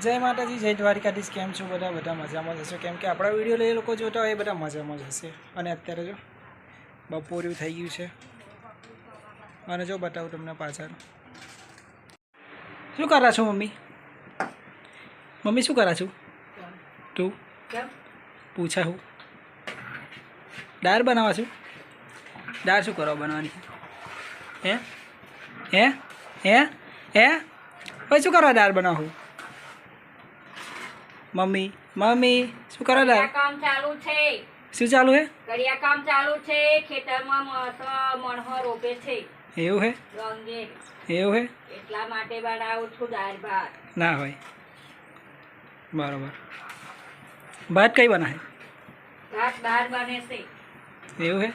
જય માતાજી જય દ્વારિકાધીશ. કેમ છો બધા? બધા મજામાં જ હશો? કેમ કે આપણા વીડિયો લઈ લોકો જોતા હોય એ બધા મજામાં જ હશે. અને અત્યારે જો બપોર્યું થઈ ગયું છે. અને જો બતાવું તમને પાછળ. શું કરા છો મમ્મી? મમ્મી શું કરા છું? તું? પૂછા હું. દાળ બનાવવા છું? દાળ શું કરવા બનાવવાની? હે? હે? હે? હે? શું કરવા દાળ બનાવું? મમ્મી. મમ્મી શું કરો દાળ કામ ચાલુ છે. શું ચાલુ હે? કડિયા કામ ચાલુ છે. ખેતરમાં મસ મણહો રોપે છે. એવું હે? રંગે. એવું હે? એટલા માટે બનાવું છું દાળ ભાત ના હોય. બરોબર. ભાત કઈ બનાવે? ભાત બહાર બને છે. એવું હે?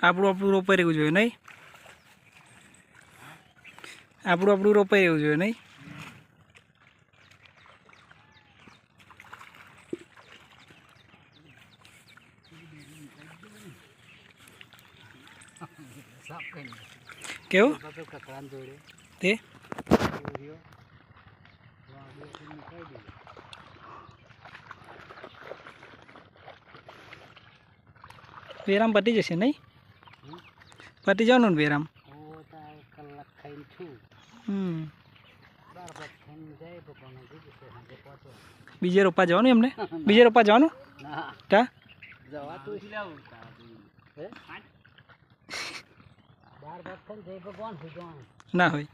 આપણું આપણું રોપાઈ રહ્યું જોઈએ નહીં? આપણું આપણું રોપાઈ રહ્યું જોઈએ નહીં? કેવું? તે? વેરામ પતી જશે નહીં? પતી જવાનું ને વેરામ? હમ. બીજે રોપા જવાનું એમને? બીજે રોપા જવાનું? કા? ના હોય.